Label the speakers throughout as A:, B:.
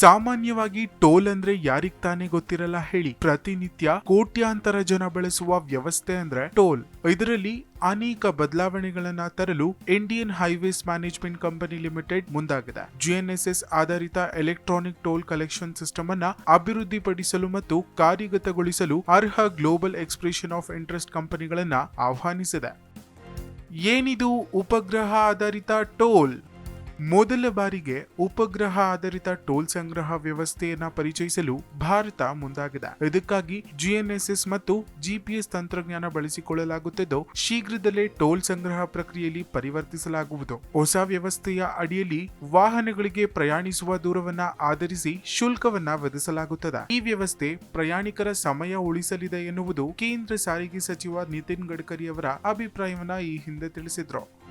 A: ಸಾಮಾನ್ಯವಾಗಿ ಟೋಲ್ ಅಂದ್ರೆ ಯಾರಿಗ್ ತಾನೇ ಗೊತ್ತಿರಲ್ಲ ಹೇಳಿ. ಪ್ರತಿನಿತ್ಯ ಕೋಟ್ಯಾಂತರ ಜನ ಬಳಸುವ ವ್ಯವಸ್ಥೆ ಅಂದ್ರೆ ಟೋಲ್. ಇದರಲ್ಲಿ ಅನೇಕ ಬದಲಾವಣೆಗಳನ್ನ ತರಲು Indian highways management company limited ಮುಂದಾಗಿದೆ. ಜಿಎನ್ಎಸ್ಎಸ್ ಆಧಾರಿತ ಎಲೆಕ್ಟ್ರಾನಿಕ್ ಟೋಲ್ ಕಲೆಕ್ಷನ್ ಸಿಸ್ಟಮ್ ಅನ್ನ ಅಭಿವೃದ್ಧಿಪಡಿಸಲು ಮತ್ತು ಕಾರ್ಯಗತಗೊಳಿಸಲು ಅರ್ಹ ಗ್ಲೋಬಲ್ ಎಕ್ಸ್ಪ್ರೆಷನ್ ಆಫ್ ಇಂಟ್ರೆಸ್ಟ್ ಕಂಪನಿಗಳನ್ನ ಆಹ್ವಾನಿಸಿದೆ. ಏನಿದು ಉಪಗ್ರಹ ಆಧಾರಿತ ಟೋಲ್? ಮೊದಲ ಬಾರಿಗೆ ಉಪಗ್ರಹ ಆಧಾರಿತ ಟೋಲ್ ಸಂಗ್ರಹ ವ್ಯವಸ್ಥೆಯನ್ನ ಪರಿಚಯಿಸಲು ಭಾರತ ಮುಂದಾಗಿದೆ. ಇದಕ್ಕಾಗಿ ಜಿಎನ್ಎಸ್ಎಸ್ ಮತ್ತು ಜಿಪಿಎಸ್ ತಂತ್ರಜ್ಞಾನ ಬಳಸಿಕೊಳ್ಳಲಾಗುತ್ತಿದ್ದು, ಶೀಘ್ರದಲ್ಲೇ ಟೋಲ್ ಸಂಗ್ರಹ ಪ್ರಕ್ರಿಯೆಯಲ್ಲಿ ಪರಿವರ್ತಿಸಲಾಗುವುದು. ಹೊಸ ವ್ಯವಸ್ಥೆಯ ಅಡಿಯಲ್ಲಿ ವಾಹನಗಳಿಗೆ ಪ್ರಯಾಣಿಸುವ ದೂರವನ್ನ ಆಧರಿಸಿ ಶುಲ್ಕವನ್ನ ವಿಧಿಸಲಾಗುತ್ತದೆ. ಈ ವ್ಯವಸ್ಥೆ ಪ್ರಯಾಣಿಕರ ಸಮಯ ಉಳಿಸಲಿದೆ ಎನ್ನುವುದು ಕೇಂದ್ರ ಸಾರಿಗೆ ಸಚಿವ ನಿತಿನ್ ಗಡ್ಕರಿ ಅವರ ಅಭಿಪ್ರಾಯವನ್ನ ಈ ಹಿಂದೆ ತಿಳಿಸಿದ್ರು.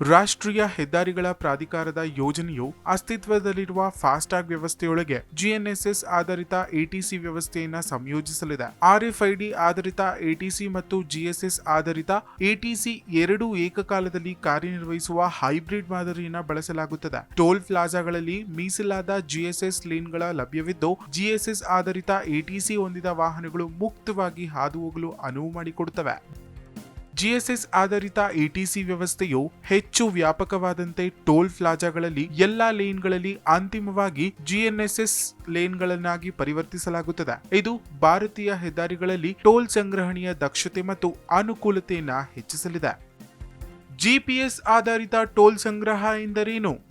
A: ರಾಷ್ಟ್ರೀಯ ಹೆದ್ದಾರಿಗಳ ಪ್ರಾಧಿಕಾರದ ಯೋಜನೆಯು ಅಸ್ತಿತ್ವದಲ್ಲಿರುವ ಫಾಸ್ಟ್ಯಾಗ್ ವ್ಯವಸ್ಥೆಯೊಳಗೆ ಜಿಎನ್ಎಸ್ಎಸ್ ಆಧಾರಿತ ಎಟಿಸಿ ವ್ಯವಸ್ಥೆಯನ್ನು ಸಂಯೋಜಿಸಲಿದೆ. ಆರ್ಎಫ್ಐಡಿ ಆಧಾರಿತ ಎಟಿಸಿ ಮತ್ತು ಜಿಎಸ್ಎಸ್ ಆಧಾರಿತ ಎಟಿಸಿ ಎರಡೂ ಏಕಕಾಲದಲ್ಲಿ ಕಾರ್ಯನಿರ್ವಹಿಸುವ ಹೈಬ್ರಿಡ್ ಮಾದರಿಯನ್ನು ಬಳಸಲಾಗುತ್ತದೆ. ಟೋಲ್ ಪ್ಲಾಜಾಗಳಲ್ಲಿ ಮೀಸಲಾದ ಜಿಎಸ್ಎಸ್ ಲೇನ್ಗಳ ಲಭ್ಯವಿದ್ದು, ಜಿಎಸ್ಎಸ್ ಆಧಾರಿತ ಎಟಿಸಿ ಹೊಂದಿದ ವಾಹನಗಳು ಮುಕ್ತವಾಗಿ ಹಾದು ಹೋಗಲು ಅನುವು ಮಾಡಿಕೊಡುತ್ತವೆ. ಜಿಎಸ್ಎಸ್ ಆಧಾರಿತ ಎಟಿಸಿ ವ್ಯವಸ್ಥೆಯು ಹೆಚ್ಚು ವ್ಯಾಪಕವಾದಂತೆ ಟೋಲ್ ಪ್ಲಾಜಾಗಳಲ್ಲಿ ಎಲ್ಲಾ ಲೇನ್ಗಳಲ್ಲಿ ಅಂತಿಮವಾಗಿ ಜಿಎನ್ಎಸ್ಎಸ್ ಲೇನ್ಗಳನ್ನಾಗಿ ಪರಿವರ್ತಿಸಲಾಗುತ್ತದೆ. ಇದು ಭಾರತೀಯ ಹೆದ್ದಾರಿಗಳಲ್ಲಿ ಟೋಲ್ ಸಂಗ್ರಹಣೆಯ ದಕ್ಷತೆ ಮತ್ತು ಅನುಕೂಲತೆಯನ್ನು ಹೆಚ್ಚಿಸಲಿದೆ. ಜಿಪಿಎಸ್ ಆಧಾರಿತ ಟೋಲ್ ಸಂಗ್ರಹ ಎಂದರೇನು?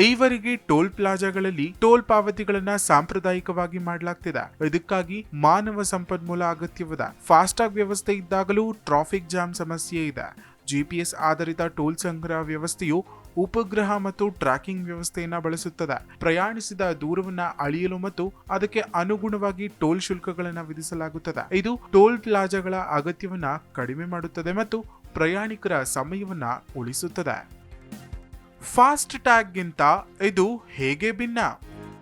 A: ಈವರೆಗೆ ಟೋಲ್ ಪ್ಲಾಜಾಗಳಲ್ಲಿ ಟೋಲ್ ಪಾವತಿಗಳನ್ನ ಸಾಂಪ್ರದಾಯಿಕವಾಗಿ ಮಾಡಲಾಗ್ತಿದೆ. ಇದಕ್ಕಾಗಿ ಮಾನವ ಸಂಪನ್ಮೂಲ ಅಗತ್ಯವಿದೆ. ಫಾಸ್ಟ್ಯಾಗ್ ವ್ಯವಸ್ಥೆ ಇದ್ದಾಗಲೂ ಟ್ರಾಫಿಕ್ ಜಾಮ್ ಸಮಸ್ಯೆ ಇದೆ. ಜಿಪಿಎಸ್ ಆಧಾರಿತ ಟೋಲ್ ಸಂಗ್ರಹ ವ್ಯವಸ್ಥೆಯು ಉಪಗ್ರಹ ಮತ್ತು ಟ್ರ್ಯಾಕಿಂಗ್ ವ್ಯವಸ್ಥೆಯನ್ನು ಬಳಸುತ್ತದೆ. ಪ್ರಯಾಣಿಸಿದ ದೂರವನ್ನು ಅಳೆಯಲು ಮತ್ತು ಅದಕ್ಕೆ ಅನುಗುಣವಾಗಿ ಟೋಲ್ ಶುಲ್ಕಗಳನ್ನು ವಿಧಿಸಲಾಗುತ್ತದೆ. ಇದು ಟೋಲ್ ಪ್ಲಾಜಾಗಳ ಅಗತ್ಯವನ್ನು ಕಡಿಮೆ ಮಾಡುತ್ತದೆ ಮತ್ತು ಪ್ರಯಾಣಿಕರ ಸಮಯವನ್ನು ಉಳಿಸುತ್ತದೆ. ಫಾಸ್ಟ್ ಟ್ಯಾಗ್ಗಿಂತ ಇದು ಹೇಗೆ ಭಿನ್ನ?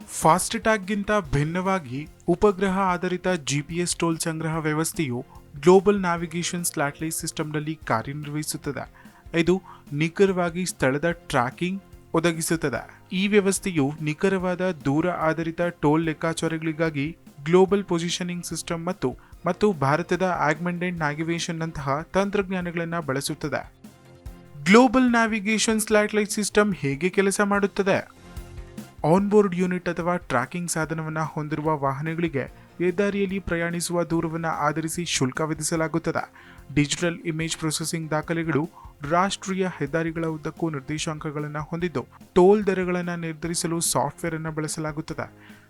A: ಫಾಸ್ಟ್ ಟ್ಯಾಗ್ಗಿಂತ ಭಿನ್ನವಾಗಿ ಉಪಗ್ರಹ ಆಧಾರಿತ ಜಿಪಿಎಸ್ ಟೋಲ್ ಸಂಗ್ರಹ ವ್ಯವಸ್ಥೆಯು ಗ್ಲೋಬಲ್ ನ್ಯಾವಿಗೇಷನ್ ಸ್ಯಾಟಲೈಟ್ ಸಿಸ್ಟಮ್ನಲ್ಲಿ ಕಾರ್ಯನಿರ್ವಹಿಸುತ್ತದೆ. ಇದು ನಿಖರವಾಗಿ ಸ್ಥಳದ ಟ್ರ್ಯಾಕಿಂಗ್ ಒದಗಿಸುತ್ತದೆ. ಈ ವ್ಯವಸ್ಥೆಯು ನಿಖರವಾದ ದೂರ ಆಧಾರಿತ ಟೋಲ್ ಲೆಕ್ಕಾಚಾರಗಳಿಗಾಗಿ ಗ್ಲೋಬಲ್ ಪೊಸಿಷನಿಂಗ್ ಸಿಸ್ಟಮ್ ಮತ್ತು ಮತ್ತು ಭಾರತದ ಆಗ್ಮೆಂಡೆಂಟ್ ನ್ಯಾವಿಗೇಷನ್ ನಂತಹ ತಂತ್ರಜ್ಞಾನಗಳನ್ನು ಬಳಸುತ್ತದೆ. ಗ್ಲೋಬಲ್ ನ್ಯಾವಿಗೇಷನ್ ಸ್ಲಾಟ್ಲೈಟ್ ಸಿಸ್ಟಮ್ ಹೇಗೆ ಕೆಲಸ ಮಾಡುತ್ತದೆ? ಆನ್ಬೋರ್ಡ್ ಯೂನಿಟ್ ಅಥವಾ ಟ್ರ್ಯಾಕಿಂಗ್ ಸಾಧನವನ್ನು ಹೊಂದಿರುವ ವಾಹನಗಳಿಗೆ ಹೆದ್ದಾರಿಯಲ್ಲಿ ಪ್ರಯಾಣಿಸುವ ದೂರವನ್ನು ಆಧರಿಸಿ ಶುಲ್ಕ ವಿಧಿಸಲಾಗುತ್ತದೆ. ಡಿಜಿಟಲ್ ಇಮೇಜ್ ಪ್ರೊಸೆಸಿಂಗ್ ದಾಖಲೆಗಳು ರಾಷ್ಟ್ರೀಯ ಹೆದ್ದಾರಿಗಳ ಉದ್ದಕ್ಕೂ ನಿರ್ದೇಶಾಂಕಗಳನ್ನು ಹೊಂದಿದ್ದು, ಟೋಲ್ ದರಗಳನ್ನು ನಿರ್ಧರಿಸಲು ಸಾಫ್ಟ್ವೇರ್ ಅನ್ನು ಬಳಸಲಾಗುತ್ತದೆ.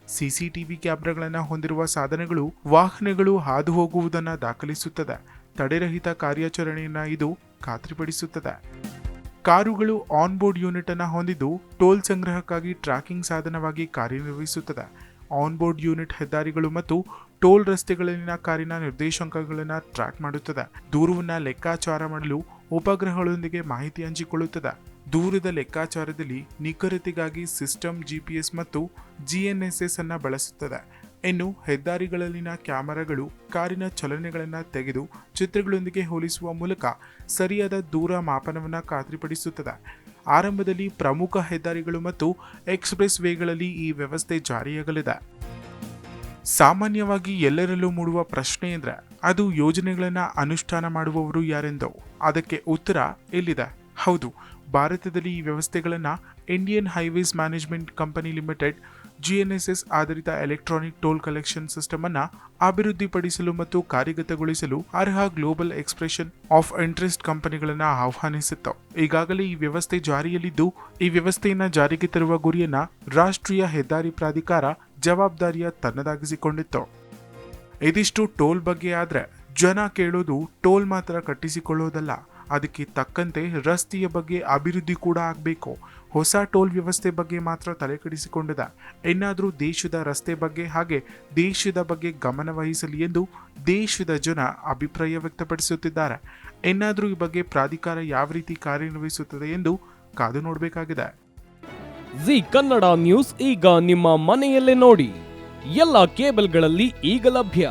A: ಸಿಸಿಟಿವಿ ಕ್ಯಾಮೆರಾಗಳನ್ನು ಹೊಂದಿರುವ ಸಾಧನಗಳು ವಾಹನಗಳು ಹಾದು ಹೋಗುವುದನ್ನು ದಾಖಲಿಸುತ್ತದೆ. ತಡೆರಹಿತ ಕಾರ್ಯಾಚರಣೆಯನ್ನು ಇದು ಖಾತ್ರಿಪಡಿಸುತ್ತದೆ. ಕಾರುಗಳು ಆನ್ಬೋರ್ಡ್ ಯೂನಿಟ್ ಅನ್ನು ಹೊಂದಿದ್ದು ಟೋಲ್ ಸಂಗ್ರಹಕ್ಕಾಗಿ ಟ್ರ್ಯಾಕಿಂಗ್ ಸಾಧನವಾಗಿ ಕಾರ್ಯನಿರ್ವಹಿಸುತ್ತದೆ. ಆನ್ಬೋರ್ಡ್ ಯೂನಿಟ್ ಹೆದ್ದಾರಿಗಳು ಮತ್ತು ಟೋಲ್ ರಸ್ತೆಗಳಲ್ಲಿನ ಕಾರಿನ ನಿರ್ದೇಶಾಂಕಗಳನ್ನು ಟ್ರ್ಯಾಕ್ ಮಾಡುತ್ತದೆ. ದೂರವನ್ನು ಲೆಕ್ಕಾಚಾರ ಮಾಡಲು ಉಪಗ್ರಹಗಳೊಂದಿಗೆ ಮಾಹಿತಿ ಹಂಚಿಕೊಳ್ಳುತ್ತದೆ. ದೂರದ ಲೆಕ್ಕಾಚಾರದಲ್ಲಿ ನಿಖರತೆಗಾಗಿ ಸಿಸ್ಟಮ್ ಜಿಪಿಎಸ್ ಮತ್ತು ಜಿಎನ್ಎಸ್ಎಸ್ ಅನ್ನು ಬಳಸುತ್ತದೆ. ಇನ್ನು ಹೆದ್ದಾರಿಗಳಲ್ಲಿನ ಕ್ಯಾಮೆರಾಗಳು, ಕಾರಿನ ಚಲನೆಗಳನ್ನು ತೆಗೆದು ಚಿತ್ರಗಳೊಂದಿಗೆ ಹೋಲಿಸುವ ಮೂಲಕ ಸರಿಯಾದ ದೂರ ಮಾಪನವನ್ನು ಖಾತ್ರಿಪಡಿಸುತ್ತದೆ. ಆರಂಭದಲ್ಲಿ ಪ್ರಮುಖ ಹೆದ್ದಾರಿಗಳು ಮತ್ತು ಎಕ್ಸ್ಪ್ರೆಸ್ ವೇಗಳಲ್ಲಿ ಈ ವ್ಯವಸ್ಥೆ ಜಾರಿಯಾಗಲಿದೆ. ಸಾಮಾನ್ಯವಾಗಿ ಎಲ್ಲರಲ್ಲೂ ಮೂಡುವ ಪ್ರಶ್ನೆ ಎಂದರೆ, ಅದು ಯೋಜನೆಗಳನ್ನು ಅನುಷ್ಠಾನ ಮಾಡುವವರು ಯಾರೆಂದು. ಅದಕ್ಕೆ ಉತ್ತರ ಇಲ್ಲಿದೆ. ಹೌದು, ಭಾರತದಲ್ಲಿ ಈ ವ್ಯವಸ್ಥೆಗಳನ್ನು Indian highways management company limited G N S S ಆಧಾರಿತ ಎಲೆಕ್ಟ್ರಾನಿಕ್ ಟೋಲ್ ಕಲೆಕ್ಷನ್ ಸಿಸ್ಟಮ್ ಅನ್ನ ಅಭಿವೃದ್ಧಿಪಡಿಸಲು ಮತ್ತು ಕಾರ್ಯಗತಗೊಳಿಸಲು ಅರ್ಹ ಗ್ಲೋಬಲ್ ಎಕ್ಸ್ಪ್ರೆಷನ್ ಆಫ್ ಇಂಟ್ರೆಸ್ಟ್ ಕಂಪನಿಗಳನ್ನು ಆಹ್ವಾನಿಸಿತ್ತು. ಈಗಾಗಲೇ ಈ ವ್ಯವಸ್ಥೆ ಜಾರಿಯಲ್ಲಿದ್ದು, ಈ ವ್ಯವಸ್ಥೆಯನ್ನು ಜಾರಿಗೆ ತರುವ ಗುರಿಯನ್ನ ರಾಷ್ಟ್ರೀಯ ಹೆದ್ದಾರಿ ಪ್ರಾಧಿಕಾರ ಜವಾಬ್ದಾರಿಯ ತನ್ನದಾಗಿಸಿಕೊಂಡಿತ್ತು. ಇದಿಷ್ಟು ಟೋಲ್ ಬಗ್ಗೆ ಆದ್ರೆ ಜನ ಕೇಳೋದು ಟೋಲ್ ಮಾತ್ರ ಕಟ್ಟಿಸಿಕೊಳ್ಳೋದಲ್ಲ. ಅದಕ್ಕೆ ತಕ್ಕಂತೆ ರಸ್ತೆಯ ಬಗ್ಗೆ ಅಭಿವೃದ್ಧಿ ಕೂಡ ಆಗಬೇಕು. ಹೊಸ ಟೋಲ್ ವ್ಯವಸ್ಥೆ ಬಗ್ಗೆ ಮಾತ್ರ ತಲೆ ಕೆಡಿಸಿಕೊಂಡಿದೆ ಇನ್ನಾದರೂ ದೇಶದ ರಸ್ತೆ ಬಗ್ಗೆ ಹಾಗೆ ದೇಶದ ಬಗ್ಗೆ ಗಮನವಹಿಸಲಿ ಎಂದು ದೇಶದ ಜನ ಅಭಿಪ್ರಾಯ ವ್ಯಕ್ತಪಡಿಸುತ್ತಿದ್ದಾರೆ. ಇನ್ನಾದರೂ ಈ ಬಗ್ಗೆ ಪ್ರಾಧಿಕಾರ ಯಾವ ರೀತಿ ಕಾರ್ಯನಿರ್ವಹಿಸುತ್ತದೆ ಎಂದು ಕಾದು ನೋಡಬೇಕಾಗಿದೆ.
B: ಜಿ ಕನ್ನಡ ನ್ಯೂಸ್ ಈಗ ನಿಮ್ಮ ಮನೆಯಲ್ಲೇ ನೋಡಿ. ಎಲ್ಲ ಕೇಬಲ್ಗಳಲ್ಲಿ ಈಗ ಲಭ್ಯ.